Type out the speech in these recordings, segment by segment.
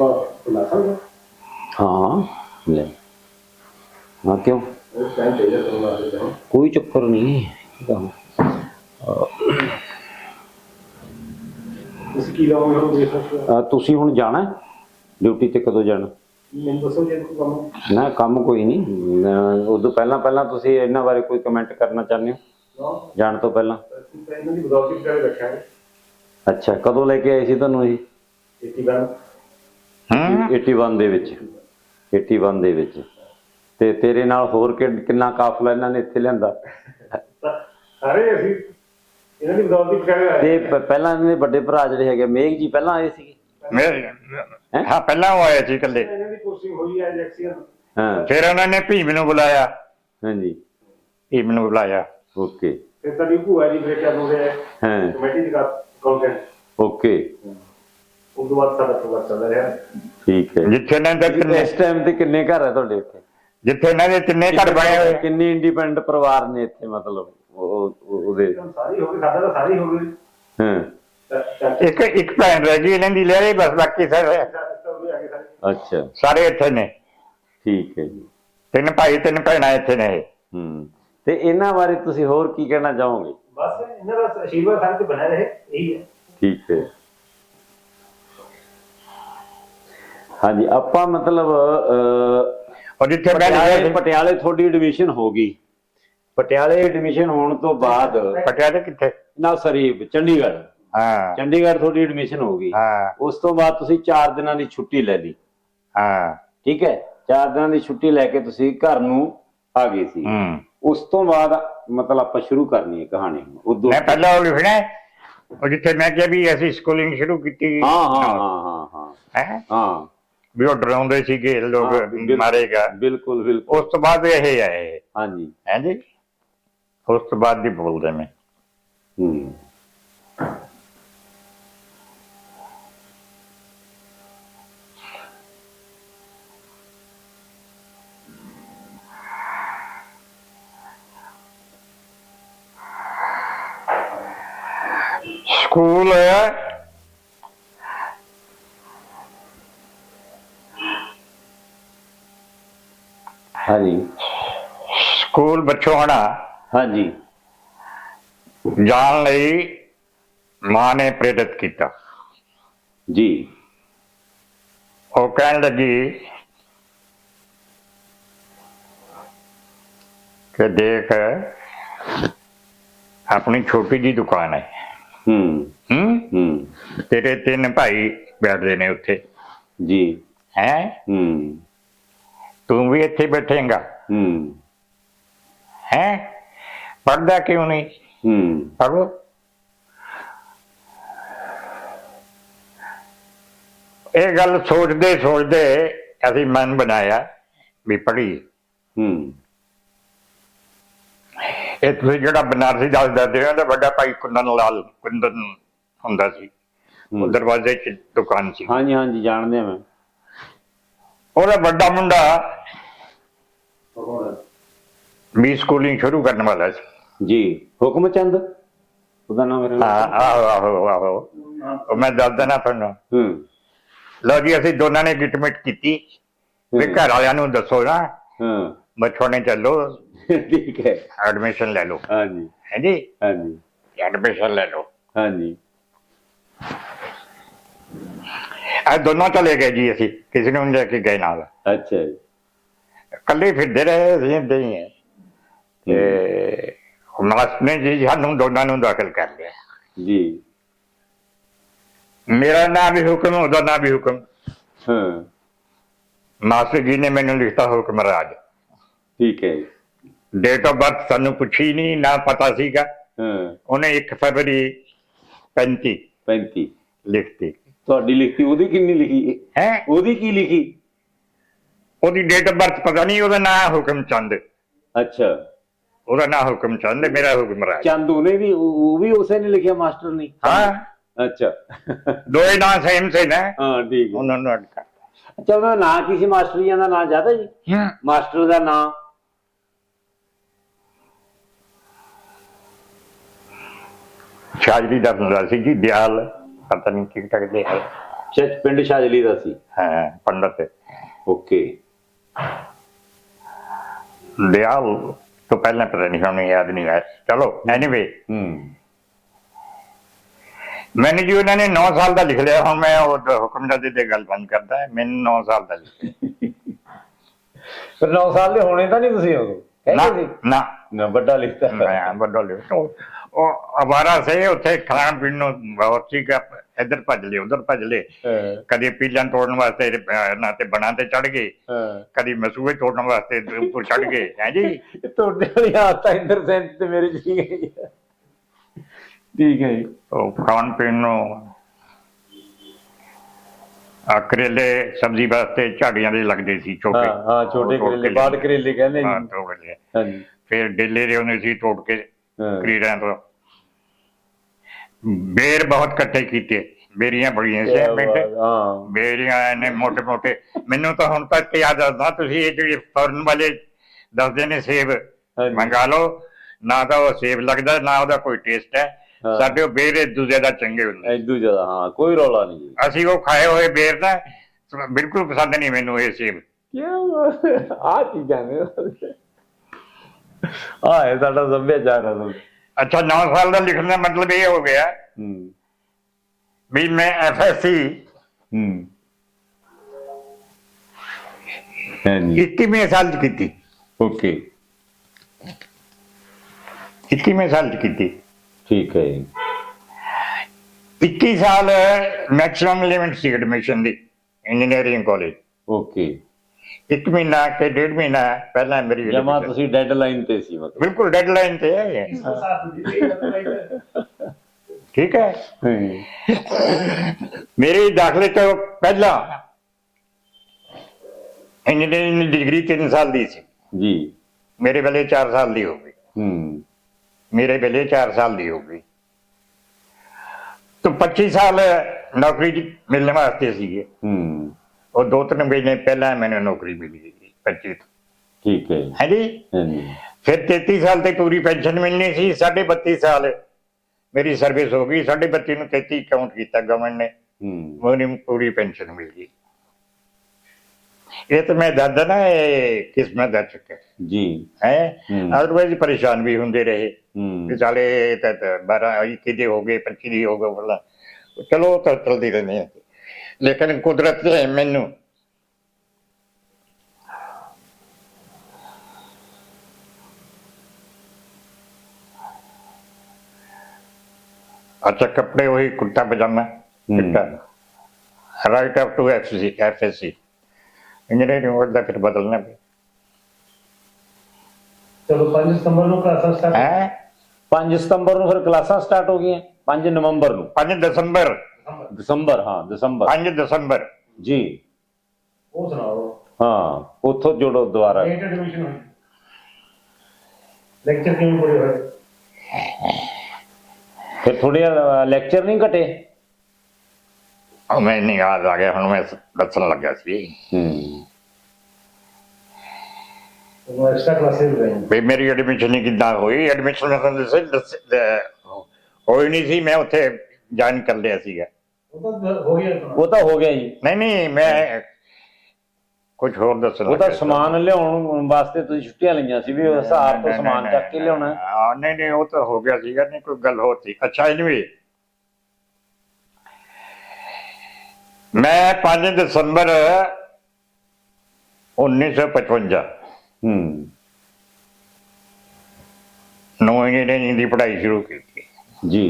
ਆਪਾਂ ਬੁਲਾ ਸਕਦੇ ਹਾਂ ਲੈ ਹਾਂ ਕਿਉਂ ਹਾਂ ਟਾਈਮ ਚਾਹੀਦਾ ਤੁਹਾਨੂੰ ਵਾਸਤੇ ਤਾਂ ਕੋਈ ਚੱਕਰ ਨਹੀਂ ਤੁਸੀਂ ਕੀ ਲਾਉਂਗੇ ਹੁਣ ਦੇਖ ਤੁਸੀਂ ਜਾਣਾ ਡਿਊਟੀ ਤੇ ਕਦੋਂ ਜਾਣਾ ਮੈਨੂੰ ਦੱਸੋ ਜੇ ਕੋਈ ਕੰਮ ਨਾ ਕੰਮ ਕੋਈ ਨਹੀਂ ਉਦੋਂ ਪਹਿਲਾਂ ਪਹਿਲਾਂ ਤੁਸੀਂ ਇਹਨਾਂ ਬਾਰੇ ਕੋਈ ਕਮੈਂਟ ਕਰਨਾ ਚਾਹੁੰਦੇ ਹੋ? ਜਾਣ ਤੋਂ ਪਹਿਲਾਂ. ਇਹਨਾਂ ਦੀ ਬਦੌਲਤ ਰੱਖਿਆ ਅੱਛਾ ਕਦੋਂ ਲੈ ਕੇ ਆਏ ਸੀ ਤੁਹਾਨੂੰ ਇਹ? 81 ਦੇ ਵਿੱਚ। 81 ਦੇ ਵਿੱਚ। ਤੇ ਤੇਰੇ ਨਾਲ ਹੋਰ ਕਿੰਨਾ ਕਾਫਲਾ ਇਹਨਾਂ ਨੇ ਇੱਥੇ ਲਿਆਂਦਾ? ਸਾਰੇ ਅਸੀਂ ਇਹਨਾਂ ਦੀ ਬਦੌਲਤ ਕਰੇ ਆਏ ਤੇ ਪਹਿਲਾਂ ਇਹਨਾਂ ਦੇ ਵੱਡੇ ਭਰਾ ਜਿਹੜੇ ਹੈਗੇ ਮੇਘ ਜੀ ਪਹਿਲਾਂ ਆਏ ਸੀਗੇ? ਮੇਰੇ ਹੈਂ? ਹਾਂ ਪਹਿਲਾਂ ਉਹ ਆਏ ਸੀ ਇਕੱਲੇ। ਇਹਨਾਂ ਦੀ ਪੋਸਟਿੰਗ ਹੋਈ ਹੈ ਜੈਕਸੀਅਨ ਹਾਂ। ਫਿਰ ਉਹਨਾਂ ਨੇ ਭੀਮ ਨੂੰ ਬੁਲਾਇਆ। ਹਾਂਜੀ। ਭੀਮ ਨੂੰ ਬੁਲਾਇਆ। ਓਕੇ। ਫਿਰ ਤੁਹਾਡੀ ਭੂਆ ਜੀ ਬ੍ਰੇਕ ਹੋ ਗਏ ਹਾਂ। ਕਮੇਟੀ ਦੀ ਕੰਟੈਂਟ ਓਕੇ। ਉਸ ਤੋਂ ਬਾਅਦ ਸਾਡਾ ਪ੍ਰੋਗਰਾਮ ਚੱਲ ਰਿਹਾ। ਹੈ ਠੀਕ ਹੈ। ਜਿੱਥੇ ਇਹਨਾਂ ਦੇ ਤਿੰਨੇ ਇਸ ਟਾਈਮ ਤੇ ਕਿੰਨੇ ਘਰ ਹੈ ਤੁਹਾਡੇ ਇੱਥੇ? ਜਿੱਥੇ ਇਹਨਾਂ ਦੇ ਤਿੰਨੇ ਘਰ ਬਣੇ ਹੋਏ ਕਿੰਨੇ ਇੰਡੀਪੈਂਡੈਂਟ ਪਰਿਵਾਰ ਨੇ ਇੱਥੇ ਮਤਲਬ ਉਹ ਉਹ- ਉਹਦੇ? ਸਾਰੀ ਹੋ ਗਈ ਸਾਡਾ ਤਾਂ ਸਾਰੀ ਹੋ ਗਈ ਹਾਂ। ਚਾਚਾ ਇੱਕ ਇੱਕ ਭੈਣ ਰਹਿ ਗਈ ਇਹਨਾਂ ਦੀ ਲੈ ਲਈ ਬਸ ਬਾਕੀ ਸਾਰੇ ਵੀ ਆ ਗਏ ਸਾਰੇ। ਅੱਛਾ। ਸਾਰੇ ਇੱਥੇ ਨੇ। ਠੀਕ ਹੈ ਜੀ। ਤਿੰਨ ਭਾਈ ਤਿੰਨ ਭੈਣਾਂ ਇੱਥੇ ਨੇ ਇਹ। ਹੂੰ। ਤੇ ਇਹਨਾਂ ਬਾਰੇ ਤੁਸੀਂ ਹੋਰ ਕੀ ਕਹਿਣਾ ਚਾਹੋਗੇ? ਬਸ ਇਹਨਾਂ ਦਾ ਆਸ਼ੀਰਵਾਦ ਸਾਡੇ ਤੇ ਬਣਿਆ ਰਹੇ ਇਹੀ ਹੈ। ਠੀਕ ਹੈ। ਹਾਂਜੀ ਆਪਾਂ ਮਤਲਬ ਜਿੱਥੇ ਮੈਂ ਪਟਿਆਲੇ ਲਿਖਿਆ ਪਟਿਆਲੇ ਤੁਹਾਡੀ ਐਡਮਿਸ਼ਨ ਹੋ ਗਈ। ਪਟਿਆਲੇ ਐਡਮਿਸ਼ਨ ਹੋਣ ਤੋਂ ਬਾਅਦ ਪਟਿਆਲੇ ਕਿੱਥੇ? ਨਾ ਸਰੀਬ ਚੰਡੀਗੜ੍ਹ। ਹਾਂ। ਚੰਡੀਗੜ੍ਹ ਤੁਹਾਡੀ ਐਡਮਿਸ਼ਨ ਹੋ ਗਈ। ਹਾਂ। ਉਸ ਤੋਂ ਬਾਅਦ ਤੁਸੀਂ 4 ਦਿਨਾਂ ਦੀ ਛੁੱਟੀ ਲੈ ਲਈ। ਹਾਂ। ਠੀਕ ਹੈ? 4 ਦਿਨਾਂ ਦੀ ਛੁੱਟੀ ਲੈ ਕੇ ਤੁਸੀਂ ਘਰ ਨੂੰ ਆ ਗਏ ਸੀ। ਹੂੰ। ਉਸ ਤੋਂ ਬਾਅਦ ਮਤਲਬ ਆਪਾਂ ਸ਼ੁਰੂ ਕਰਨੀ ਹੈ ਕਹਾਣੀ ਹੁਣ। ਉਦੋਂ ਮੈਂ ਪਹਿਲਾਂ ਉਹ ਲਿਖਣਾ ਹੈ, ਉਹ ਜਿੱਥੇ ਮੈਂ ਕਿਹਾ ਵੀ ਅਸੀਂ ਸਕੂਲਿੰਗ ਸ਼ੁਰੂ ਕੀਤੀ। ਹਾਂ ਹਾਂ ਹਾਂ ਹਾਂ। ਹੈ? ਹਾਂ। ਵੀ ਉਹ ਡਰਾਉਂਦੇ ਸੀਗੇ ਲੋਕ ਹਾਂ, ਬਿਲਕੁਲ। ਮਾਰੇਗਾ ਬਿਲਕੁਲ ਬਿਲਕੁਲ। ਉਸ ਤੋਂ ਬਾਅਦ ਇਹ ਆਏ। ਹਾਂਜੀ। ਹੈ ਜੀ? ਉਸ ਤੋਂ ਬਾਅਦ ਦੀ ਬੋਲਦੇ ਮੈਂ ਹੂੰ ਸਕੂਲ ਹਾਂਜੀ ਸਕੂਲ ਬਚੋਣਾ ਹਾਂਜੀ। ਜਾਣ ਲਈ ਮਾਂ ਨੇ ਪ੍ਰੇਰਿਤ ਕੀਤਾ। ਜੀ। ਉਹ ਕਹਿਣ ਲੱਗੀ ਕਿ ਦੇਖ ਆਪਣੀ ਛੋਟੀ ਜੀ ਦੁਕਾਨ ਹੈ। ਹੂੰ। ਹੂੰ? ਹੂੰ। ਤੇਰੇ ਤਿੰਨ ਭਾਈ ਬੈਠਦੇ ਨੇ ਉੱਥੇ। ਜੀ। ਹੈ? ਹੂੰ। ਤੂੰ ਵੀ ਇੱਥੇ ਬੈਠੇਂਗਾ। ਹੂੰ? ਪੜਦਾ ਕਿਉਂ ਨਹੀਂ? ਹੂੰ। ਪੜੋ ਇਹ ਗੱਲ ਸੋਚਦੇ ਸੋਚਦੇ ਅਸੀਂ ਮਨ ਬਣਾਇਆ ਵੀ ਪੜੀ ਹੂੰ। ਇਹ ਤੁਸੀਂ ਜਿਹੜਾ ਬਨਾਰਸੀ ਦੱਸਦਾ ਤੇ ਉਹਦਾ ਵੱਡਾ ਭਾਈ ਕੁੰਦਨ ਲਾਲ ਕੁੰਦਨ ਹੁੰਦਾ ਸੀ। ਉਹ। ਦਰਵਾਜ਼ੇ 'ਚ ਦੁਕਾਨ ਸੀ। ਹਾਂਜੀ ਹਾਂਜੀ ਜਾਣਦੇ ਹਾਂ ਮੈਂ। ਉਹਦਾ ਵੱਡਾ ਮੁੰਡਾ ਵੀ ਸਕੂਲਿੰਗ ਸ਼ੁਰੂ ਕਰਨ ਵਾਲਾ ਸੀ। ਜੀ ਹੁਕਮ ਚੰਦ? ਉਹਦਾ ਨਾਮ ਮੇਰਾ ਹਾਂ ਆਹੋ ਆਹੋ ਆਹੋ। ਉਹ ਮੈਂ ਦੱਸਦਾ ਨਾ ਤੁਹਾਨੂੰ। ਹੂੰ। ਲਓ ਜੀ ਅਸੀਂ ਦੋਨਾਂ ਨੇ ਗਿਟਮਿਟ ਕੀਤੀ। ਵੀ। ਘਰ ਵਾਲਿਆਂ ਨੂੰ ਦੱਸੋ ਨਾ। ਹਾਂ। ਬੱਚੋਂ ਚੱਲੋ। ਠੀਕ ਹੈ। ਐਡਮਿਸ਼ਨ ਲੈ ਲਓ। ਹਾਂਜੀ। ਹੈ ਜੀ? ਹਾਂਜੀ। ਐਡਮਿਸ਼ਨ ਲੈ ਲਓ। ਹਾਂਜੀ। ਇਹ ਦੋਨੋਂ ਚਲੇ ਗਏ ਜੀ ਅਸੀਂ। ਕਿਸੇ ਨੂੰ ਲੈ ਕੇ ਗਏ ਨਾਲ। ਅੱਛਾ ਜੀ। ਇਕੱਲੇ ਫਿਰਦੇ ਰਹੇ ਅਸੀਂ ਹੈ ਤੇ ਮਾਸ ਨੇ ਜੀ ਸਾਨੂੰ ਦੋਨਾਂ ਨੂੰ ਦਾਖਲ ਕਰ ਲਿਆ ਜੀ ਮੇਰਾ ਨਾਮ ਵੀ ਹੁਕਮ ਉਹਦਾ ਨਾਮ ਵੀ ਹੁਕਮ ਹਾਂ ਮਾਸਟਰ ਜੀ ਨੇ ਮੈਨੂੰ ਲਿਖਤਾ ਹੁਕਮ ਰਾਜ ਠੀਕ ਹੈ। ਡੇਟ ਆਫ ਬਰਥ ਸਾਨੂੰ ਪੁੱਛੀ ਨਹੀਂ ਨਾ ਪਤਾ ਸੀਗਾ ਹਾਂ ਉਹਨੇ 1 ਫਰਵਰੀ 35 35 ਲਿਖਤੀ ਤੁਹਾਡੀ ਲਿਖੀ ਉਹਦੀ ਕਿੰਨੀ ਲਿਖੀ ਹੈ ਉਹਦੀ ਕੀ ਲਿਖੀ ਉਹਦੀ ਡੇਟ ਆਫ ਬਰਥ ਪਤਾ ਨਹੀਂ ਉਹਦਾ ਨਾਮ ਹੁਕਮ ਚੰਦ ਅੱਛਾ ਉਹਦਾ ਨਾਮ ਹੁਕਮ ਚੰਦ ਮੇਰਾ ਹੁਕਮ ਰਾਜ। ਚੰਦ ਉਹਨੇ ਵੀ ਉਹ ਉਹ ਵੀ ਉਸੇ ਨੇ ਲਿਖਿਆ ਮਾਸਟਰ ਨੇ। ਹਾਂ। ਅੱਛਾ। ਦੋਏ ਨਾਂ ਸੇਮ ਸੇ ਨਾ। ਹਾਂ ਠੀਕ ਹੈ। ਉਹਨਾਂ ਨੂੰ ਅਡ ਕਰ ਅੱਛਾ ਉਹਦਾ ਨਾਂ ਕੀ ਸੀ? ਮਾਸਟਰੀਆਂ ਦਾ ਨਾਂ ਜ਼ਿਆਦਾ ਜੀ? ਹੂੰ। ਮਾਸਟਰ ਦਾ ਨਾਂ? ਸ਼ਾਜਰੀ ਦਾ ਹੁੰਦਾ ਸੀ ਜੀ ਦਿਆਲ। ਪਤਾ ਨਹੀਂ ਕੀ ਟਕਦੇ ਹੈ ਚ ਪਿੰਡ ਸ਼ਾਜਲੀ ਦਾ ਸੀ। ਹਾਂ ਪੰਡਤ। ਓਕੇ। ਦਿਆਲ ਤੋਂ ਪਹਿਲਾਂ ਪਤਾ ਨਹੀਂ ਸਾਨੂੰ ਯਾਦ ਨਹੀਂ ਹੈ ਚਲੋ ਐਨੀਵੇ ਹੂੰ। ਮੈਨੂੰ ਜੀ ਉਹਨਾਂ ਨੇ 9 ਸਾਲ ਦਾ ਲਿਖ ਲਿਆ ਹੁਣ ਮੈਂ ਉਹ ਹੁਕਮਦਾਦੀ ਤੇ ਗੱਲ ਬੰਦ ਕਰਦਾ ਮੈਨੂੰ 9 ਸਾਲ ਦਾ ਲਿਖ ਪਰ 9 ਸਾਲ ਦੇ ਹੋਣੇ ਤਾਂ ਨਹੀਂ ਤੁਸੀਂ ਉਦੋਂ। ਨਾ ਕਹਿੰਦੇ ਸੀ? ਨਾ। ਨਾ ਵੱਡਾ ਲਿਖਤਾ। ਮੈਂ ਵੱਡਾ ਲਿਖ ਉਹ ਅਵਾਰਾ ਸੇ ਉੱਥੇ ਖਾਣ ਪੀਣ ਨੂੰ ਬਹੁਤ ਸੀਗਾ ਇੱਧਰ ਭੱਜ ਲਏ ਉਧਰ ਭੱਜ ਲਏ। ਕਦੇ ਪੀਲਾਂ ਤੋੜਨ ਵਾਸਤੇ ਅਹ, ਨਾ ਤੇ ਬਣਾ ਤੇ ਚੜ ਗਏ। ਹਾਂ। ਕਦੀ ਮਸੂਏ ਤੋੜਨ ਵਾਸਤੇ ਉੱਪਰ ਚੜ ਗਏ ਹੈ ਜੀ? ਇਹ ਤੁਹਾਡੇ ਵਾਲੀ ਆਦਤ ਹੈ ਇੰਦਰ ਸੈਂਸ ਤੇ ਮੇਰੇ ਚ ਠੀਕ ਹੈ ਜੀ। ਠੀਕ ਹੈ ਜੀ। ਉਹ ਖਾਣ ਪੀਣ ਨੂੰ ਆ ਕਰੇਲੇ ਸਬਜ਼ੀ ਵਾਸਤੇ ਝਾੜੀਆਂ ਦੇ ਲੱਗਦੇ ਸੀ ਛੋਟੇ। ਹਾਂ ਛੋਟੇ ਉਹ ਤੋੜ ਕਰੇਲੇ ਕੇ ਬਾਦ ਕਰੇਲੇ ਕਹਿੰਦੇ ਹਾਂ ਜੀ। ਤੋੜ ਲਏ ਹਾਂਜੀ। ਫਿਰ ਡੇਲੇ ਦੇ ਸੀ ਤੋੜ ਕੇ ਕਰੀੜਾਂ ਤੋਂ। ਬੇਰ ਬਹੁਤ ਇਕੱਠੇ ਕੀਤੇ। ਬੇਰੀਆਂ ਬੜੀਆਂ ਸੀ ਪਿੰਡ ਹਾਂ। ਬੇਰੀਆਂ ਨੇ ਮੋਟੇ ਮੋਟੇ ਮੈਨੂੰ ਤਾਂ ਹੁਣ ਤੱਕ ਯਾਦ ਆਉਂਦਾ ਤੁਸੀਂ ਇਹ ਜਿਹੜੇ ਫੌਰਨ ਵਾਲੇ ਦੱਸਦੇ ਨੇ ਸੇਬ ਮੰਗਾ ਲਓ। ਨਾ ਤਾਂ ਉਹ ਸੇਬ ਲੱਗਦਾ ਨਾ ਉਹਦਾ ਕੋਈ ਟੇਸਟ ਹੈ। ਸਾਡੇ ਉਹ ਬੇਰ ਇਦੂ ਜ਼ਿਆਦਾ ਚੰਗੇ ਹੁੰਦੇ ਇਦੂ ਜ਼ਿਆਦਾ ਹਾਂ ਕੋਈ ਰੌਲਾ ਨਹੀਂ ਅਸੀਂ ਉਹ ਖਾਏ ਹੋਏ ਬੇਰ ਦਾ ਬਿਲਕੁਲ ਪਸੰਦ ਨਹੀਂ ਮੈਨੂੰ ਇਹ ਸੇਬ। ਆ ਚੀਜ਼ਾਂ ਨੇ। ਆ ਇਹ ਸਾਡਾ ਸੱਭਿਆਚਾਰ ਹੈ ਸਭ। ਅੱਛਾ 9 ਸਾਲ ਦਾ ਲਿਖਣ ਦਾ ਮਤਲਬ ਇਹ ਹੋ ਗਿਆ ਹੂੰ। ਵੀ ਮੈਂ ਐਫਐਸਸੀ ਹੂੰ। ਹਾਂਜੀ 21ਵੇਂ ਸਾਲ ਚ ਕੀਤੀ। ਓਕੇ। 21ਵੇਂ ਸਾਲ ਚ ਕੀਤੀ। ਠੀਕ ਹੈ ਜੀ। 21 ਸਾਲ ਮੈਕਸਿਮਮ ਲਿਮਿਟ ਸੀ ਐਡਮਿਸ਼ਨ ਦੀ ਇੰਜੀਨੀਅਰਿੰਗ ਕਾਲਜ ਓਕੇ। ਇੱਕ ਮਹੀਨਾ ਕਿ ਡੇਢ ਮਹੀਨਾ ਪਹਿਲਾਂ ਮੇਰੀ ਜਮਾ ਤੁਸੀਂ ਡੈਡਲਾਈਨ ਤੇ ਸੀ ਮਤਲਬ। ਬਿਲਕੁਲ ਡੈਡਲਾਈਨ ਤੇ ਹੈ ਠੀਕ ਹੈ? ਮੇਰੇ ਦਾਖਲੇ ਤੋਂ ਪਹਿਲਾਂ ਇੰਜੀਨੀਅਰਿੰਗ ਦੀ ਡਿਗਰੀ 3 ਸਾਲ ਦੀ ਸੀ। ਜੀ। ਮੇਰੇ ਵੇਲੇ 4 ਸਾਲ ਦੀ ਹੋ ਗਈ। ਹੂੰ। ਮੇਰੇ ਵੇਲੇ 4 ਸਾਲ ਦੀ ਹੋ ਗਈ। ਤਾਂ 25 ਸਾਲ ਨੌਕਰੀ ਮਿਲਣ ਵਾਸਤੇ ਸੀਗੇ। ਹੂੰ। ਉਹ ਦੋ ਤਿੰਨ ਮਹੀਨੇ ਪਹਿਲਾਂ ਮੈਨੂੰ ਨੌਕਰੀ ਮਿਲੀ ਸੀ 25 ਤੋਂ। ਠੀਕ ਹੈ ਜੀ। ਹੈ ਜੀ ਹਾਂਜੀ। ਫਿਰ 33 ਸਾਲ ਤੇ ਪੂਰੀ ਪੈਨਸ਼ਨ ਮਿਲਣੀ ਸੀ 32 ਸਾਲ ਮੇਰੀ ਸਰਵਿਸ ਹੋ ਗਈ 32 ਨੂੰ 33 ਕਾਊਂਟ ਕੀਤਾ ਗਵਰਨਮੈਂਟ ਨੇ। ਹੂੰ। ਮੈਨੂੰ ਪੂਰੀ ਪੈਨਸ਼ਨ ਮਿਲ ਗਈ। ਇਹ ਤਾਂ ਮੈਂ ਦੱਸਦਾ ਨਾ ਇਹ ਕਿਸਮਤ ਦਾ ਚੱਕਰ ਜੀ। ਹੈ। ਅਦਰਵਾਈਜ਼ ਪਰੇਸ਼ਾਨ ਵੀ ਹੁੰਦੇ ਰਹੇ। ਹੂੰ। ਵਿਚਾਲੇ ਤਾਂ 12 21 ਦੇ ਹੋ ਗਏ 25 ਦੇ ਹੋ ਗਏ ਚਲੋ ਤਾਂ ਚਲਦੀ ਰਹਿੰਦੇ ਆ। ਲੇਕਿਨ ਕੁਦਰਤ ਨੇ ਮੈਨੂੰ ਅੱਛਾ ਕੱਪੜੇ वही कुर्ता पजामा हम्म। चिट्टा right up to FSC FSC engineering word ਦਾ ਫਿਰ ਬਦਲਣਾ ਪਿਆ ਚਲੋ 5 ਸਤੰਬਰ ਨੂੰ ਕਲਾਸਾਂ ਸਟਾਰਟ ਹੈ 5 ਸਤੰਬਰ ਨੂੰ ਫਿਰ ਕਲਾਸਾਂ ਸਟਾਰਟ ਹੋ ਗਈਆਂ 5 ਨਵੰਬਰ ਨੂੰ 5 ਦਸੰਬਰ ਦਸੰਬਰ। ਹਾਂ ਦਸੰਬਰ। 5 ਦਸੰਬਰ। ਜੀ। ਉਹ ਸੁਣਾਓ। ਹਾਂ ਉੱਥੋਂ ਜੋੜੋ ਦੁਬਾਰਾ। ਲੇਟ ਐਡਮਿਸ਼ਨ ਹੋਈ। ਲੈਕਚਰ ਕਿਵੇਂ ਪੜੇ ਹੋਏ? ਫਿਰ ਥੋੜੇ ਲੈਕਚਰ ਨਹੀਂ ਘਟੇ? ਉਹ ਮੈਂ ਨਹੀਂ ਯਾਦ ਆ ਗਿਆ ਹੁਣ ਮੈਂ ਦੱਸਣ ਲੱਗਾ ਸੀ। ਹੂੰ। ਉਹ ਐਕਸਟਰਾ ਲਗਾਈਆਂ ਵੀ ਮੇਰੀ ਐਡਮਿਸ਼ਨ ਨਹੀਂ ਕਿੱਦਾਂ ਹੋਈ? ਐਡਮਿਸ਼ਨ ਮੈਂ ਤੁਹਾਨੂੰ ਦੱਸਿਆ ਹੋਈ ਨਹੀਂ ਸੀ ਮੈਂ ਉੱਥੇ ਜੁਆਇਨ ਕਰ ਲਿਆ ਸੀਗਾ। ਉਹ ਤਾਂ ਹੋ ਗਿਆ ਆਪਣਾ। ਉਹ ਤਾਂ ਹੋ ਗਿਆ ਜੀ। ਨਹੀਂ ਨਹੀਂ ਮੈਂ ਕੁਝ ਹੋਰ ਦੱਸਣ ਉਹ ਤਾਂ ਸੀ। ਸਮਾਨ ਲਿਆਉਣ ਵਾਸਤੇ ਤੁਸੀਂ ਛੁੱਟੀਆਂ ਲਈਆਂ ਸੀ ਵੀ ਉਸ ਹਿਸਾਬ ਤੋਂ ਨਹੀਂ, ਸਮਾਨ ਨਹੀਂ, ਚੱਕ ਕੇ ਲਿਆਉਣਾ। ਹਾਂ ਨਹੀਂ ਨਹੀਂ ਉਹ ਤਾਂ ਹੋ ਗਿਆ ਸੀਗਾ ਨਹੀਂ ਕੋਈ ਗੱਲ ਸੀ। ਅੱਛਾ ਐਨੀਵੇ ਮੈਂ 5 ਦਸੰਬਰ 1955 ਹੂੰ। ਨੌ ਇੰਜੀਨੀਅਰਿੰਗ ਦੀ ਪੜ੍ਹਾਈ ਸ਼ੁਰੂ ਕੀਤੀ। ਜੀ।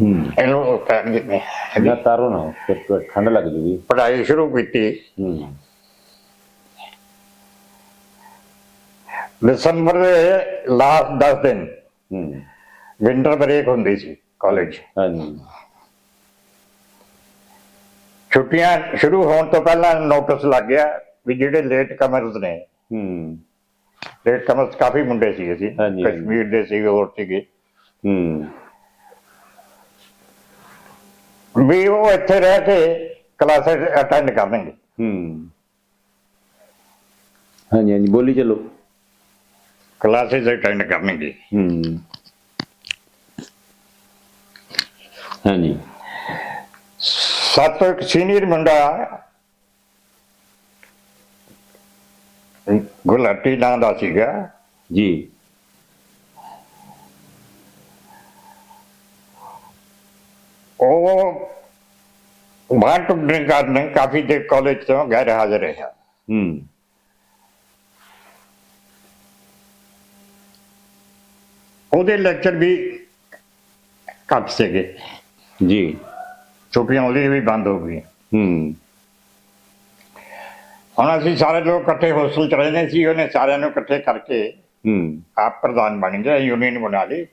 ਹੂੰ। ਇਹਨੂੰ ਕਰ ਦਿੱਤੇ ਨਾ ਤਾਰੋ ਨਾ ਫਿਰ ਤਾਂ ਠੰਡ ਲੱਗ ਜੂਗੀ। ਪੜ੍ਹਾਈ ਸ਼ੁਰੂ ਕੀਤੀ। ਹੂੰ। ਦਸੰਬਰ ਦੇ ਲਾਸਟ 10 ਦਿਨ ਹੂੰ। ਵਿੰਟਰ ਬ੍ਰੇਕ ਹੁੰਦੀ ਸੀ ਕਾਲਜ ਹਾਂਜੀ। ਛੁੱਟੀਆਂ ਸ਼ੁਰੂ ਹੋਣ ਤੋਂ ਪਹਿਲਾਂ ਨੋਟਿਸ ਲੱਗ ਗਿਆ ਵੀ ਜਿਹੜੇ ਲੇਟ ਕਮਰਸ ਨੇ। ਹੂੰ। ਲੇਟ ਕਮਰਸ ਕਾਫੀ ਮੁੰਡੇ ਸੀਗੇ ਸੀ ਹਾਂਜੀ। ਕਸ਼ਮੀਰ ਦੇ ਸੀਗੇ ਹੋਰ ਸੀਗੇ। ਹੂੰ। ਵੀ ਉਹ ਇੱਥੇ ਰਹਿ ਕੇ ਕਲਾਸਿਸ ਅਟੈਂਡ ਕਰਨਗੇ। ਹੂੰ। ਹਾਂਜੀ ਹਾਂਜੀ ਬੋਲੀ ਚਲੋ। ਕਲਾਸਿਸ ਅਟੈਂਡ ਕਰਨਗੇ। ਹੂੰ। ਹਾਂਜੀ। ਸਾਤੋਂ ਇੱਕ ਸੀਨੀਅਰ ਮੁੰਡਾ ਗੁਲਾਟੀ ਨਾਂ ਦਾ ਸੀਗਾ। ਜੀ। ਉਹ ਬਾਹਰ ਟੁੱਟਣ ਕਾਰਨ ਕਾਫੀ ਦੇਰ ਕਾਲਜ ਤੋਂ ਗੈਰ ਹਾਜ਼ਰ ਰਿਹਾ ਹੂੰ। ਉਹਦੇ ਲੈਕਚਰ ਵੀ ਘੱਟ ਸੀਗੇ। ਜੀ। ਛੁੱਟੀਆਂ ਉਹਦੀ ਵੀ ਬੰਦ ਹੋ ਗਈਆਂ। ਹੂੰ। ਹੁਣ ਅਸੀਂ ਸਾਰੇ ਲੋਕ ਇਕੱਠੇ ਹੋਸਟਲ ਚ ਰਹਿੰਦੇ ਸੀ ਉਹਨੇ ਸਾਰਿਆਂ ਨੂੰ ਇਕੱਠੇ ਕਰਕੇ ਹੂੰ। ਆਪ ਪ੍ਰਧਾਨ ਬਣ ਗਿਆ ਯੂਨੀਅਨ ਬਣਾ ਲਈ।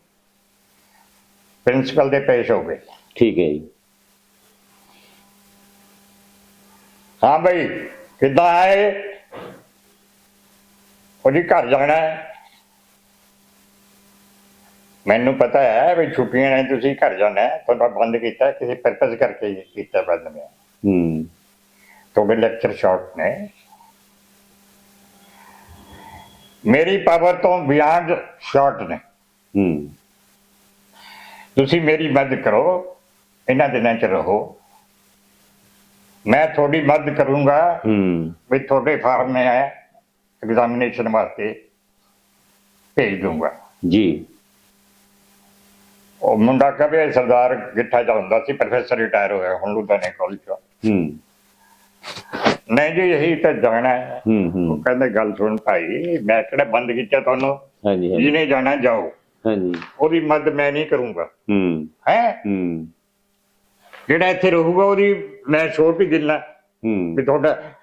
ਪ੍ਰਿੰਸੀਪਲ ਦੇ ਪੇਸ਼ ਹੋ ਗਏ। ਠੀਕ ਹੈ ਜੀ। ਹਾਂ ਬਈ ਕਿੱਦਾਂ ਆਏ ਉਹਦੀ ਘਰ ਜਾਣਾ ਹੈ। ਮੈਨੂੰ ਪਤਾ ਹੈ ਵੀ ਛੁੱਟੀਆਂ ਨੇ ਤੁਸੀਂ ਘਰ ਜਾਣਾ ਹੈ। ਤੁਹਾਡਾ ਬੰਦ ਕੀਤਾ ਕਿਸੇ ਪਰਪਸ ਕਰਕੇ ਕੀਤਾ ਬੰਦ ਨੇ। ਹੂੰ। ਤੁਹਾਡੇ ਲੈਕਚਰ ਸ਼ਾਰਟ ਨੇ। ਮੇਰੀ ਪਾਵਰ ਤੋਂ ਬਿਆੰਡ ਸ਼ਾਰਟ ਨੇ। ਹੂੰ। ਤੁਸੀਂ ਮੇਰੀ ਮਦਦ ਕਰੋ। ਇਹਨਾਂ ਦਿਨਾਂ 'ਚ ਰਹੋ। ਮੈਂ ਤੁਹਾਡੀ ਮਦਦ ਕਰੂੰਗਾ ਹੂੰ। ਵੀ ਤੁਹਾਡੇ ਫਾਰਮ ਮੈਂ ਆਇਆ ਐਗਜ਼ਾਮੀਨੇਸ਼ਨ ਵਾਸਤੇ ਭੇਜ ਦੂੰਗਾ ਜੀ। ਉਹ ਮੁੰਡਾ ਕਹਵੇ ਸਰਦਾਰ ਗਿੱਠਾ ਜਾ ਹੁੰਦਾ ਸੀ ਪ੍ਰੋਫੈਸਰ ਰਿਟਾਇਰ ਹੋਇਆ ਹੁਣ ਲੁਧਿਆਣੇ ਕਾਲਜ ਹੂੰ। ਨਹੀਂ ਜੀ ਇਹੀ ਤਾਂ ਜਾਣਾ ਹੈ। ਹੂੰ ਹੂੰ। ਕਹਿੰਦੇ ਗੱਲ ਸੁਣ ਭਾਈ ਮੈਂ ਕਿਹੜਾ ਬੰਦ ਕੀਤਾ ਤੁਹਾਨੂੰ? ਹਾਂਜੀ। ਜਿਹਨੇ ਜਾਣਾ ਜਾਓ। ਹਾਂਜੀ। ਉਹਦੀ ਮਦਦ ਮੈਂ ਨਹੀਂ ਕਰੂੰਗਾ। ਹੂੰ। ਹੈ? ਹੂੰ। ਜਿਹੜਾ ਇੱਥੇ ਰਹੂਗਾ ਉਹਦੀ ਮੈਂ ਛੋਟ ਵੀ ਵੀ ਹੂੰ। ਤੁਹਾਡਾ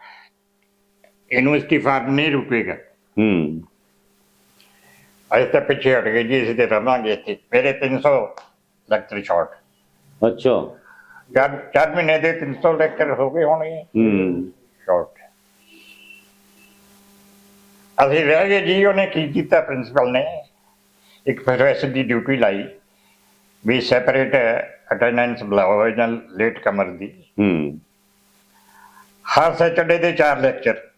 ਯੂਨੀਵਰਸਿਟੀ ਫਾਰਮ ਨਹੀਂ ਰੁਕੇਗਾ। ਹੂੰ। ਅਸੀਂ ਤਾਂ ਪਿੱਛੇ ਹਟ ਗਏ ਜੀ ਅਸੀਂ ਤੇ ਰਵਾਂਗੇ ਇੱਥੇ। ਮੇਰੇ 300 ਲੈਕਚਰ ਸ਼ਾਰਟ। ਅੱਛਾ। ਚਾਰ ਚਾਰ ਮਹੀਨੇ ਦੇ 300 ਲੈਕਚਰ ਹੋ ਗਏ ਹੋਣੇ ਹੂੰ। ਸ਼ਾਰਟ। ਅਸੀਂ ਰਹਿ ਗਏ ਜੀ ਉਹਨੇ ਕੀ ਕੀਤਾ ਪ੍ਰਿੰਸੀਪਲ ਨੇ? ਇੱਕ ਪ੍ਰੋਫੈਸਰ ਦੀ ਡਿਊਟੀ ਲਾਈ। ਵੀ ਸੈਪਰੇਟ ਅਟੈਂਡੈਂਸ ਬੁਲਾਓ ਜਾਂ ਲੇਟ ਕਮਰ ਦੀ। ਹੂੰ। ਹਰ ਸੈਟਰਡੇ ਦੇ ਚਾਰ ਲੈਕਚਰ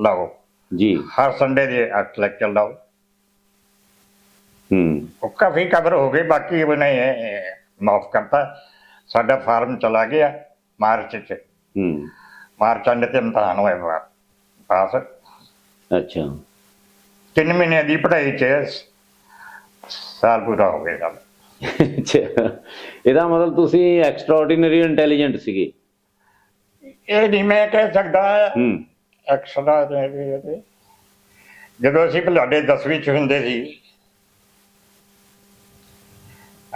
ਲਾਓ। ਜੀ। ਹਰ ਸੰਡੇ ਦੇ ਅੱਠ ਲੈਕਚਰ ਲਾਓ। ਹੂੰ। ਉਹ ਕਾਫੀ ਕਵਰ ਹੋ ਗਏ ਬਾਕੀ ਉਹਨੇ ਮਾਫ ਕਰਤਾ। ਸਾਡਾ ਫਾਰਮ ਚਲਾ ਗਿਆ ਮਾਰਚ ਚ। ਹੂੰ। ਮਾਰਚ ਅੰਡ ਤੇ ਇਮਤਿਹਾਨ ਹੋਇਆ ਪਾਸ। ਅੱਛਾ। ਤਿੰਨ ਮਹੀਨੇ ਦੀ ਪੜ੍ਹਾਈ ਚ ਸਾਲ ਪੂਰਾ ਹੋ ਗਿਆ ਸਾਡਾ। ਇਹਦਾ ਮਤਲਬ ਤੁਸੀਂ ਐਕਸਟਰਾ ਆਰਡੀਨਰੀ ਇੰਟੈਲੀਜੈਂਟ ਸੀਗੇ। ਇਹ ਨਹੀਂ ਮੈਂ ਕਹਿ ਸਕਦਾ। ਹੂੰ। ਐਕਸਟਰਾ ਜਦੋਂ ਅਸੀਂ ਭਲਾਡੇ 10ਵੀਂ ਚ ਹੁੰਦੇ ਸੀ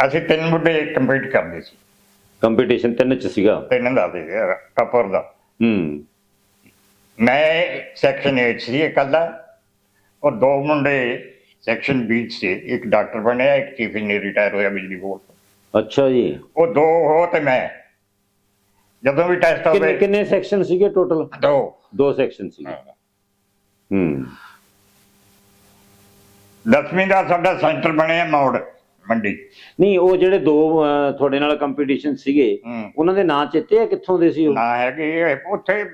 ਅਸੀਂ ਤਿੰਨ ਮੁੰਡੇ ਕੰਪੀਟ ਕਰਦੇ ਸੀ। ਕੰਪੀਟੀਸ਼ਨ ਤਿੰਨ ਚ ਸੀਗਾ। ਤਿੰਨ ਦਾ ਸੀ ਟੱਪਰ ਦਾ। ਹੂੰ। ਮੈਂ ਸੈਕਸ਼ਨ 8 ਸੀ ਇਕੱਲਾ। ਉਹ ਦੋ ਮੁੰਡੇ ਸੈਕਸ਼ਨ ਬੀ ਸੀ ਇੱਕ ਡਾਕਟਰ ਬਣਿਆ ਇੱਕ ਚੀਫ ਇੰਜੀਨੀਅਰ ਰਿਟਾਇਰ ਹੋਇਆ ਬਿਜਲੀ ਬੋਰਡ ਤੋਂ। ਅੱਛਾ ਜੀ। ਉਹ ਦੋ ਹੋ ਤੇ ਮੈਂ। ਜਦੋਂ ਵੀ ਟੈਸਟ ਕਿੰਨੇ ਹੋਵੇ ਕਿੰਨੇ ਸੈਕਸ਼ਨ ਸੀਗੇ ਟੋਟਲ ਦੋ। ਦੋ ਸੈਕਸ਼ਨ ਸੀਗੇ। ਹੂੰ। ਦਸਵੀਂ ਦਾ ਸਾਡਾ ਸੈਂਟਰ ਬਣਿਆ ਮੌੜ ਮੰਡੀ। ਨਹੀਂ ਉਹ ਜਿਹੜੇ ਦੋ ਅਹ, ਤੁਹਾਡੇ ਨਾਲ ਕੰਪੀਟੀਸ਼ਨ ਸੀਗੇ ਹੂੰ। ਉਹਨਾਂ ਦੇ ਨਾਂ ਚਿੱਤੇ ਆ ਕਿੱਥੋਂ ਦੇ ਸੀ ਉਹ? ਨਾ ਹੈ ਕਿ ਇਹ ਉੱਥੇ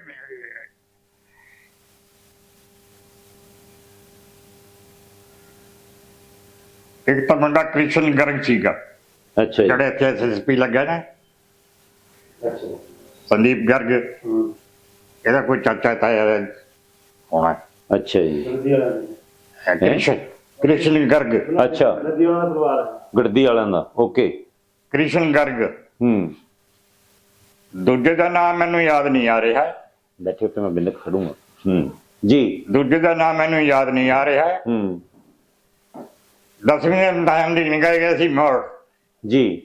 ਇੱਕ ਤਾਂ ਮੁੰਡਾ ਕ੍ਰਿਸ਼ਨ ਗਰਗ ਸੀਗਾ। ਅੱਛਾ ਜੀ। ਜਿਹੜੇ ਇੱਥੇ ਐਸਐਸਪੀ ਲੱਗਾ ਨਾ। ਅੱਛਾ। ਸੰਦੀਪ ਗਰਗ। ਇਹਦਾ ਕੋਈ ਚਾਚਾ ਤਾਇਆ ਹੋਣਾ। ਅੱਛਾ ਜੀ। ਹੈ ਕ੍ਰਿਸ਼ਨ। ਕ੍ਰਿਸ਼ਨ ਗਰਗ। ਅੱਛਾ। ਨਦੀ ਵਾਲਾ ਦਾ ਪਰਿਵਾਰ ਗੜਦੀ ਵਾਲਿਆਂ ਦਾ। ਓਕੇ। ਕ੍ਰਿਸ਼ਨ ਗਰਗ। ਹੂੰ। ਦੂਜੇ ਦਾ ਨਾਮ ਮੈਨੂੰ ਯਾਦ ਨਹੀਂ ਆ ਰਿਹਾ। ਬੈਠੇ ਉੱਤੇ ਮੈਂ ਬਿੰਦ ਖੜੂੰਗਾ। ਹੂੰ। ਜੀ। ਦੂਜੇ ਦਾ ਨਾਮ ਮੈਨੂੰ ਯਾਦ ਨਹੀਂ ਆ ਰਿਹਾ। ਹੂੰ। ਦਸਵੀਂ ਦੇ ਇਮਤਿਹਾਨ ਦੀ ਨਿਕਲ ਗਿਆ ਸੀ ਮੋੜ। ਜੀ।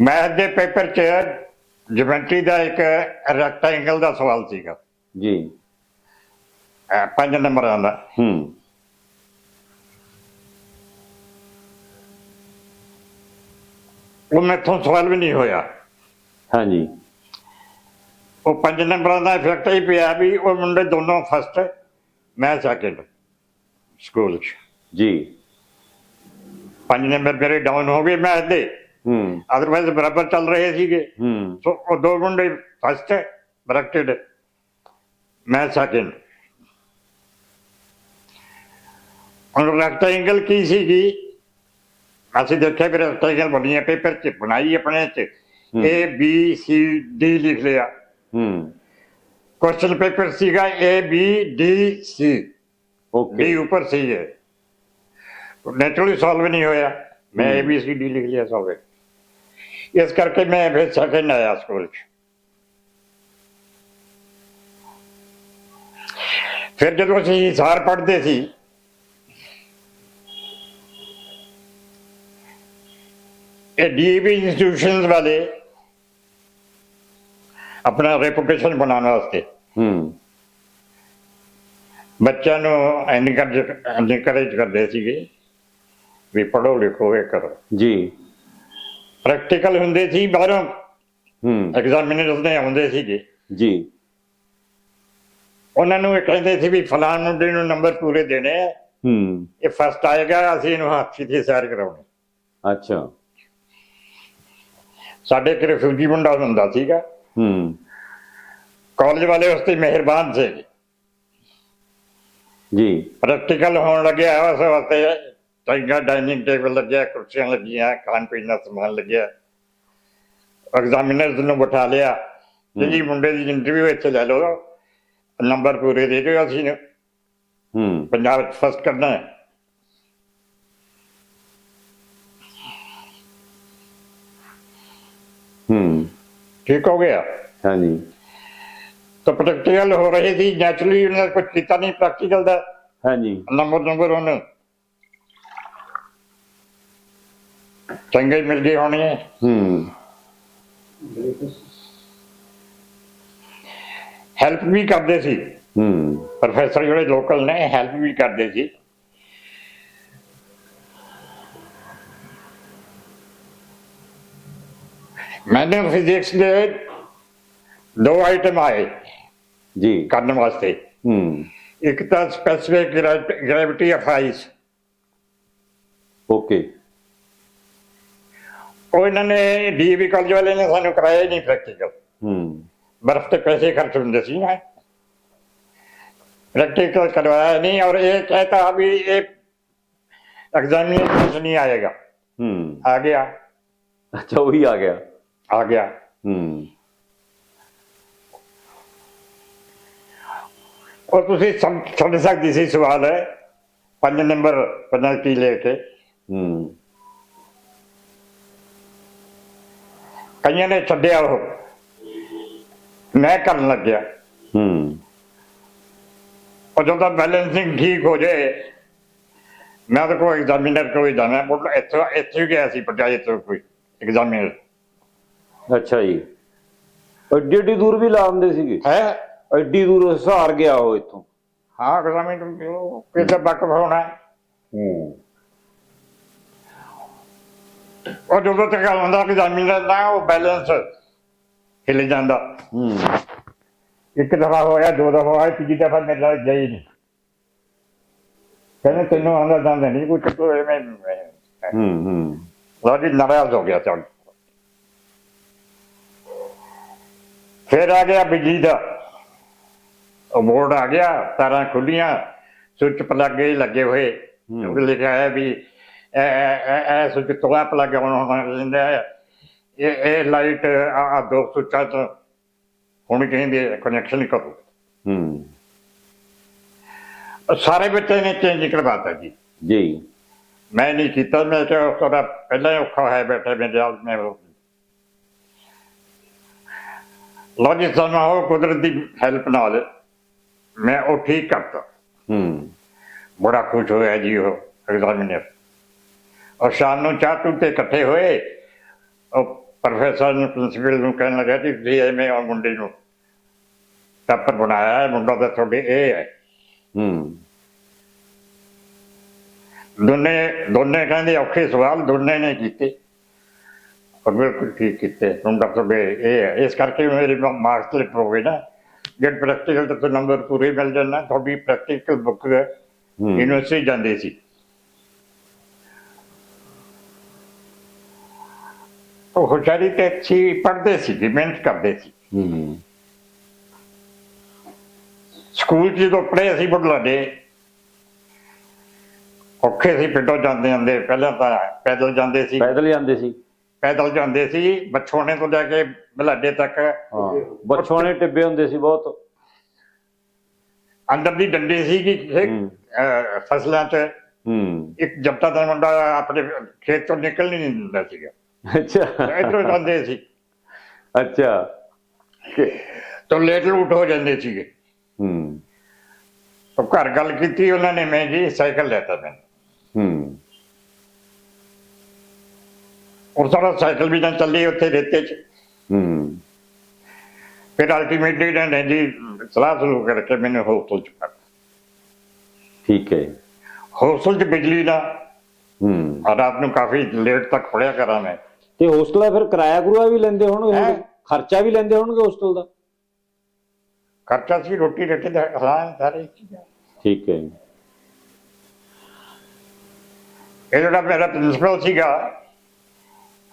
ਮੈਥ ਦੇ ਪੇਪਰ 'ਚ ਜਿਓਮੈਟਰੀ ਦਾ ਇੱਕ ਰੈਕਟੈਂਗਲ ਦਾ ਸਵਾਲ ਸੀਗਾ। ਜੀ। ਅਹ ਪੰਜ ਨੰਬਰਾਂ ਦਾ। ਹੂੰ। ਉਹ ਮੈਥੋਂ ਸਵਾਲ ਵੀ ਨਹੀਂ ਹੋਇਆ। ਹਾਂਜੀ। ਉਹ ਪੰਜ ਨੰਬਰਾਂ ਦਾ ਇਫੈਕਟ ਹੀ ਪਿਆ ਵੀ ਉਹ ਮੁੰਡੇ ਦੋਨੋਂ ਫਸਟ ਮੈਂ ਸੈਕਿੰਡ ਸਕੂਲ 'ਚ। ਜੀ। ਪੰਜ ਨੰਬਰ ਮੇਰੇ ਡਾਊਨ ਹੋ ਗਏ ਮੈਥ ਦੇ ਹੂੰ। ਅਦਰਵਾਇਜ਼ ਬਰਾਬਰ ਚੱਲ ਰਹੇ ਸੀਗੇ। ਹੂੰ। ਸੋ ਉਹ ਦੋ ਮੁੰਡੇ ਫਸਟ ਬ੍ਰੈਕਟਡ ਮੈਂ ਸੈਕਿੰਡ ਹੁਣ ਰੈਕਟੈਂਗਲ ਕੀ ਸੀਗੀ? ਅਸੀਂ ਦੇਖਿਆ ਵੀ ਰੈਕਟੈਂਗਲ ਬਣੀਆਂ ਪੇਪਰ 'ਚ ਬਣਾਈ ਆਪਣੇ 'ਚ। ਏ ਬੀ ਸੀ ਡੀ ਲਿਖ ਲਿਆ। ਹੂੰ। ਕੁਐਸਚਨ ਪੇਪਰ ਸੀਗਾ A B D C okay D ਉੱਪਰ ਸੀ ਇਹ। ਨੈਚੁਰਲੀ ਸੋਲਵ ਨਹੀਂ ਹੋਇਆ। ਮੈਂ ਏ ਬੀ ਸੀ ਡੀ ਲਿਖ ਲਿਆ ਸੋਲਵ ਇਸ ਕਰਕੇ ਮੈਂ ਫਿਰ ਸੈਕਿੰਡ ਆਇਆ ਸਕੂਲ ਚ। ਫਿਰ ਜਦੋਂ ਅਸੀਂ ਸਾਰ ਪੜ੍ਹਦੇ ਸੀ ਇਹ ਡੀਵੀ ਇੰਸਟੀਟਿਊਸ਼ਨਸ ਵਾਲੇ ਆਪਣਾ ਰੈਪੂਟੇਸ਼ਨ ਬਣਾਉਣ ਵਾਸਤੇ। ਹੂੰ। ਬੱਚਿਆਂ ਨੂੰ ਐਨਕਰੇਜ ਕਰਦੇ ਸੀਗੇ ਵੀ ਪੜੋ ਲਿਖੋ ਇਹ ਕਰੋ। ਜੀ। ਪ੍ਰੈਕਟੀਕਲ ਹੁੰਦੇ ਸੀ ਬਾਹਰੋਂ। ਹੂੰ। ਐਗਜ਼ਾਮੀਨਰਸ ਨੇ ਆਉਂਦੇ ਸੀਗੇ। ਜੀ। ਉਹਨਾਂ ਨੂੰ ਇਹ ਕਹਿੰਦੇ ਸੀ ਵੀ ਫਲਾਣ ਮੁੰਡੇ ਨੂੰ ਨੰਬਰ ਪੂਰੇ ਦੇਣੇ ਹੂੰ। ਇਹ ਫਸਟ ਆਏਗਾ ਅਸੀਂ ਇਹਨੂੰ ਹਾਥੀ ਦੀ ਸੈਰ ਕਰਾਉਣੀ। ਅੱਛਾ। ਸਾਡੇ ਇੱਕ ਰਿਫਿਊਜੀ ਮੁੰਡਾ ਹੁੰਦਾ ਸੀਗਾ। ਕਾਲਜ ਵਾਲੇ ਉਸ ਤੇ ਮਿਹਰਬਾਨ ਸੀ। ਜੀ। ਪ੍ਰੈਕਟੀਕਲ ਹੋਣ ਲੱਗਿਆ ਉਸ ਵਾਸਤੇ ਚੰਗਾ ਡਾਈਨਿੰਗ ਟੇਬਲ ਲੱਗਿਆ ਕੁਰਸੀਆਂ ਲੱਗੀਆਂ ਖਾਣ ਪੀਣ ਦਾ ਸਮਾਨ ਲੱਗਿਆ। ਐਗਜ਼ਾਮੀਨਰਸ ਨੂੰ ਬਿਠਾ ਲਿਆ। ਜੀ ਮੁੰਡੇ ਦੀ ਇੰਟਰਵਿਊ ਇੱਥੇ ਲੈ ਲਓ ਨੰਬਰ ਪੂਰੇ ਦੇ ਦਿਓ ਅਸੀਂ ਨੇ। ਹੂੰ। ਪੰਜਾਬ ਵਿੱਚ ਫਸਟ ਕਰਨਾ ਹੈ। ਹੂੰ। ਠੀਕ ਹੋ ਗਿਆ? ਹਾਂਜੀ। ਤਾਂ ਪ੍ਰੈਕਟੀਕਲ ਹੋ ਰਹੇ ਸੀ ਨੈਚੁਰਲੀ ਉਹਨਾਂ ਨੇ ਕੁਝ ਕੀਤਾ ਨਹੀਂ ਪ੍ਰੈਕਟੀਕਲ ਦਾ। ਹਾਂਜੀ। ਨੰਬਰ ਨੰਬਰ ਉਹਨੂੰ ਚੰਗੇ ਮਿਲ ਗਏ ਹੋਣੇ। ਹੂੰ। ਹੈਲਪ ਵੀ ਕਰਦੇ ਸੀ। ਹੂੰ। ਪ੍ਰੋਫੈਸਰ ਜਿਹੜੇ ਲੋਕਲ ਨੇ ਹੈਲਪ ਵੀ ਕਰਦੇ ਸੀ। ਮੈਨੇ ਫਿਜ਼ਿਕਸ ਦੇ ਦੋ ਆਈਟਮ ਆਏ ਜੀ ਕਰਨ ਵਾਸਤੇ ਹੂੰ ਇੱਕ ਤਾਂ specific gravity of ice okay ਉਹ ਇਹਨਾਂ ਨੇ ਡੀਵੀ ਕਾਲਜ ਵਾਲੇ ਨੇ ਸਾਨੂੰ ਕਰਾਇਆ ਹੀ ਨਹੀਂ ਪ੍ਰੈਕਟੀਕਲ ਹੂੰ ਬਰਫ਼ ਤੇ ਪੈਸੇ ਖਰਚ ਹੁੰਦੇ ਸੀ ਨਾ ਪ੍ਰੈਕਟੀਕਲ ਕਰਵਾਇਆ ਨਹੀਂ ਔਰ ਇਹ कहता ਵੀ ਇਹ एग्जामिनेशन नहीं आएगा ਹੂੰ आ गया ਅੱਛਾ ਉਹੀ ਆ ਗਿਆ। ਹੂੰ। ਔਰ ਤੁਸੀਂ ਸਮਝ ਸਕਦੇ ਸੀ ਸਵਾਲ ਹੈ। ਪੰਜ ਨੰਬਰ ਪੈਨਲਟੀ ਲੈ ਕੇ। ਹੂੰ। ਕਈਆਂ ਨੇ ਛੱਡਿਆ ਉਹ। ਮੈਂ ਕਰਨ ਲੱਗਿਆ। ਹੂੰ। ਉਹ ਜਦੋਂ ਬੈਲੈਂਸਿੰਗ ਠੀਕ ਹੋ ਜਾਏ ਮੈਂ ਤਾਂ ਕੋਈ ਐਗਜ਼ਾਮੀਨਰ ਕੋਈ ਜਾਣਾ। ਇੱਥੇ ਇੱਥੇ ਗਿਆ ਸੀ ਪਟਿਆਲੇ ਤੋਂ ਕੋਈ ਐਗਜ਼ਾਮੀਨਰ ਅੱਛਾ ਜੀ। ਐਡੀ ਐਡੀ ਦੂਰ ਵੀ ਲਾਉਂਦੇ ਸੀਗੇ। ਹੈ। ਐਡੀ ਦੂਰ ਹਸਾਰ ਗਿਆ ਉਹ ਇੱਥੋਂ। ਹਾਂ ਐਗਜ਼ਾਮੀਨਰ ਕਿਤੇ ਬਕਫ ਹੋਣਾ। ਹੈ। ਉਹ ਜਦੋਂ ਤੱਕ ਆਉਂਦਾ ਐਗਜ਼ਾਮੀਨਰ ਨਾ ਉਹ ਬੈਲੈਂਸ ਹਿੱਲ ਜਾਂਦਾ। ਹੂੰ। ਇੱਕ ਦਫਾ ਹੋਇਆ ਦੋ ਦਫਾ ਹੋਇਆ ਤੀਜੀ ਦਫਾ ਮੇਰੇ ਨਾਲ ਗਈ ਨਹੀਂ। ਕਹਿੰਦੇ ਤੈਨੂੰ ਆਉਂਦਾ ਜਾਂਦਾ ਨਹੀਂ ਕੋਈ ਹੋਇਆ ਮੈਂ ਹੂੰ ਹੂੰ। ਲਾਡੀ ਨਾਰਾਜ਼ ਹੋ ਗਿਆ ਚੱਲ। ਫਿਰ ਆ ਗਿਆ ਬਿਜਲੀ ਦਾ। ਬੋਰਡ ਆ ਗਿਆ ਤਾਰਾਂ ਖੁੱਲੀਆਂ ਸੁੱਚ ਪਲੱਗ ਲੱਗੇ ਹੋਏ। ਉਹ ਲਿਖਿਆ ਹੈ ਵੀ ਇਹ ਇਹ ਸੁੱਚ ਤੋਂ ਪਲੱਗ ਹੋਣਾ ਚਾਹੀਦਾ ਹੈ। ਇਹ ਇਹ ਲਾਈਟ ਆ ਦੋ ਸੁੱਚਾਂ ਤੋਂ ਹੋਣੀ ਚਾਹੀਦੀ ਹੈ ਕਨੈਕਸ਼ਨ ਕਰੋ। ਹੂੰ। ਸਾਰੇ ਬੱਚੇ ਨੇ ਚੇਂਜ ਕਰਵਾਤਾ ਜੀ। ਜੀ। ਮੈਂ ਨਹੀਂ ਕੀਤਾ ਮੈਂ ਕਿਹਾ ਥੋੜਾ ਪਹਿਲਾਂ ਹੀ ਔਖਾ ਹੈ ਬੈਠੇ ਮੇਰੇ ਨਾਲ ਮੈਂ ਲੌਜਿਕ ਸਾਨੂੰ ਕੁਦਰਤ ਦੀ ਹੈਲਪ ਨਾਲ ਮੈਂ ਉਹ ਠੀਕ ਕਰਤਾ। ਹੂੰ। ਬੜਾ ਖੁਸ਼ ਹੋਇਆ ਜੀ ਉਹ ਐਗਜ਼ਾਮੀਨਰ ਔਰ ਸ਼ਾਮ ਨੂੰ ਚਾਹ ਤੂ ਤੇ ਇਕੱਠੇ ਹੋਏ ਉਹ ਪ੍ਰੋਫੈਸਰ ਨੇ ਪ੍ਰਿੰਸੀਪਲ ਨੂੰ ਕਹਿਣ ਲੱਗਾ ਕਿ ਜੀ ਐਵੇਂ ਉਹ ਮੁੰਡੇ ਨੂੰ ਟੱਪਰ ਬਣਾਇਆ ਹੈ ਮੁੰਡਾ ਤਾਂ ਤੁਹਾਡੇ ਇਹ ਹੈ। ਹੂੰ। ਦੋਨੇ ਦੋਨੇ ਕਹਿੰਦੇ ਔਖੇ ਸਵਾਲ ਦੋਨੇ ਨੇ ਕੀਤੇ। ਔਰ ਬਿਲਕੁਲ ਠੀਕ ਕੀਤੇ। ਮੁੰਡਾ ਤੁਹਾਡੇ ਇਹ ਹੈ। ਇਸ ਕਰਕੇ ਮੇਰੇ ਮਾਰਕਸ ਲਿਟ ਹੋ ਨਾ। ਜੇ ਪ੍ਰੈਕਟੀਕਲ ਤੇ ਨੰਬਰ ਪੂਰੇ ਮਿਲ ਜਾਣਾ ਤੁਹਾਡੀ ਪ੍ਰੈਕਟੀਕਲ ਬੁੱਕ ਯੂਨੀਵਰਸਿਟੀ ਜਾਂਦੇ ਸੀ। ਉਹ ਹੁਸ਼ਿਆਰੀ ਤੇ ਅੱਛੀ ਪੜ੍ਹਦੇ ਸੀ ਮਿਹਨਤ ਕਰਦੇ ਸੀ। ਸਕੂਲ ਜਦੋਂ ਪੜ੍ਹੇ ਅਸੀਂ ਬੁਢਲਾਡੇ ਔਖੇ ਸੀ ਪਿੰਡੋਂ ਜਾਂਦੇ ਜਾਂਦੇ ਪਹਿਲਾਂ ਤਾਂ ਪੈਦਲ ਜਾਂਦੇ ਸੀ। ਪੈਦਲ ਜਾਂਦੇ ਸੀ। ਪੈਦਲ ਜਾਂਦੇ ਸੀ ਬਛੋਣੇ ਤੋਂ ਲੈ ਕੇ ਬਲਾਡੇ ਤੱਕ। ਹਾਂ ਬੱਚੋਂ ਟਿੱਬੇ ਹੁੰਦੇ ਸੀ ਬਹੁਤ। ਅੰਦਰ ਦੀ ਡੰਡੀ ਸੀ ਕਿ। ਫਸਲਾਂ 'ਚ ਹੂੰ। ਇੱਕ ਜੱਟਾ ਦਾ ਮੁੰਡਾ ਆਪਣੇ ਖੇਤ ਤੋਂ ਨਿਕਲ ਨਹੀਂ ਦਿੰਦਾ ਸੀਗਾ। ਅੱਛਾ। ਇੱਧਰੋਂ ਜਾਂਦੇ ਸੀ। ਅੱਛਾ। ਤਾਂ ਲੇਟ ਲੂਟ ਹੋ ਜਾਂਦੇ ਸੀਗੇ। ਹੂੰ। ਤਾਂ ਘਰ ਗੱਲ ਕੀਤੀ ਉਹਨਾਂ ਨੇ ਮੈਂ ਜੀ ਸਾਈਕਲ ਲੈਤਾ ਮੈਂ। ਹੂੰ। ਔਰ ਸਾਡਾ ਸਾਈਕਲ ਵੀ ਨਾ ਚੱਲੀ ਉੱਥੇ ਰੇਤੇ 'ਚ। ਹੂੰ। ਫਿਰ ਅਲਟੀਮੇਟਲੀ ਇਹਨਾਂ ਨੇ ਜੀ ਸਲਾਹ ਸ਼ੁਰੂ ਕਰਕੇ ਮੈਨੂੰ ਹੋਸਟਲ 'ਚ ਪਾ ਠੀਕ ਹੈ। ਹੋਸਟਲ 'ਚ ਬਿਜਲੀ ਦਾ। ਹੂੰ। ਰਾਤ ਨੂੰ ਕਾਫੀ ਲੇਟ ਤੱਕ ਪੜਿਆ ਕਰਾਂ ਮੈਂ। ਤੇ ਹੋਸਟਲ ਦਾ ਫਿਰ ਕਿਰਾਇਆ ਗੁਰੂਆ ਵੀ ਲੈਂਦੇ ਹੋਣਗੇ? ਖਰਚਾ ਵੀ ਲੈਂਦੇ ਹੋਣਗੇ ਹੋਸਟਲ ਦਾ? ਖਰਚਾ ਸੀ ਰੋਟੀ ਰੱਟੀ ਦਾ ਹਾਂ ਸਾਰੇ। ਠੀਕ ਹੈ। ਇਹ ਜਿਹੜਾ ਮੇਰਾ ਪ੍ਰਿੰਸੀਪਲ ਸੀਗਾ